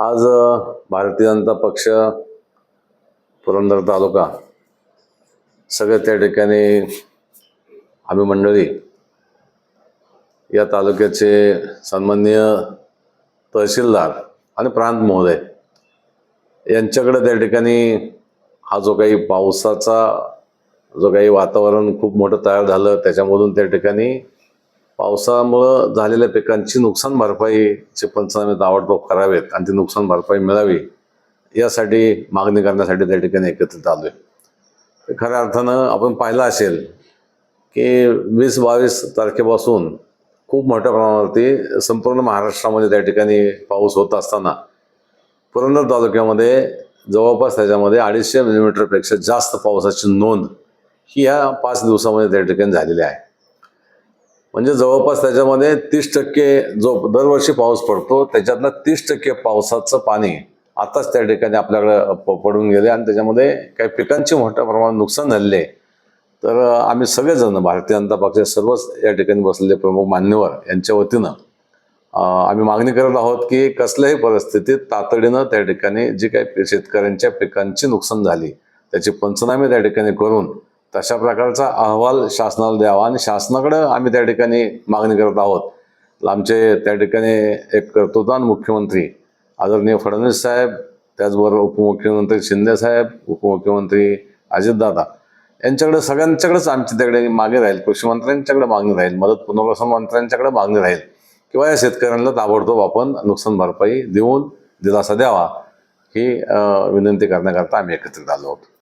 आज भारतीय जनता पक्ष पुरंदर तालुका सगळे त्या ठिकाणी आम्ही मंडळी या तालुक्याचे सन्माननीय तहसीलदार आणि प्रांत महोदय यांच्याकडे त्या ठिकाणी हा जो काही पावसाचा जो काही वातावरण खूप मोठं तयार झालं त्याच्यामधून त्या ठिकाणी पावसामुळं झालेल्या पिकांची नुकसान भरपाईचे पंचनामे ताबडतोब करावेत आणि ती नुकसान भरपाई मिळावी यासाठी मागणी करण्यासाठी त्या ठिकाणी एकत्रित आलो आहे खऱ्या अर्थानं आपण पाहिलं असेल की वीस बावीस तारखेपासून खूप मोठ्या प्रमाणावरती संपूर्ण महाराष्ट्रामध्ये त्या ठिकाणी पाऊस होत असताना पुरंदर तालुक्यामध्ये जवळपास त्याच्यामध्ये अडीचशे मिलीमीटरपेक्षा जास्त पावसाची नोंद ही या पाच दिवसामध्ये त्या ठिकाणी झालेली आहे. म्हणजे जवळपास त्याच्यामध्ये तीस टक्के जो दरवर्षी पाऊस पडतो त्याच्यातला तीस टक्के पावसाचं पाणी आताच त्या ठिकाणी आपल्याकडे प- पडून गेले आणि त्याच्यामध्ये काही पिकांचे मोठ्या प्रमाणात नुकसान झालेले तर आम्ही सगळेजण भारतीय जनता पक्षाचे सर्वच या ठिकाणी बसलेले प्रमुख मान्यवर यांच्या वतीनं आम्ही मागणी करत आहोत की कसल्याही परिस्थितीत तातडीनं त्या ठिकाणी जी काही शेतकऱ्यांच्या पिकांची नुकसान झाली त्याचे पंचनामे त्या ठिकाणी करून तशा प्रकारचा अहवाल शासनाला द्यावा आणि शासनाकडं आम्ही त्या ठिकाणी मागणी करत आहोत. आमचे त्या ठिकाणी एक कर्तृत्वान मुख्यमंत्री आदरणीय फडणवीस साहेब त्याचबरोबर उपमुख्यमंत्री शिंदे साहेब उपमुख्यमंत्री अजितदादा यांच्याकडे सगळ्यांच्याकडेच आमची त्याकडे मागे राहील. कृषी मंत्र्यांच्याकडे मागणी राहील मदत पुनर्वसन मंत्र्यांच्याकडे मागणी राहील. किंवा या शेतकऱ्यांना ताबडतोब आपण नुकसान भरपाई देऊन दिलासा द्यावा ही विनंती करण्याकरता आम्ही एकत्रित आलो आहोत.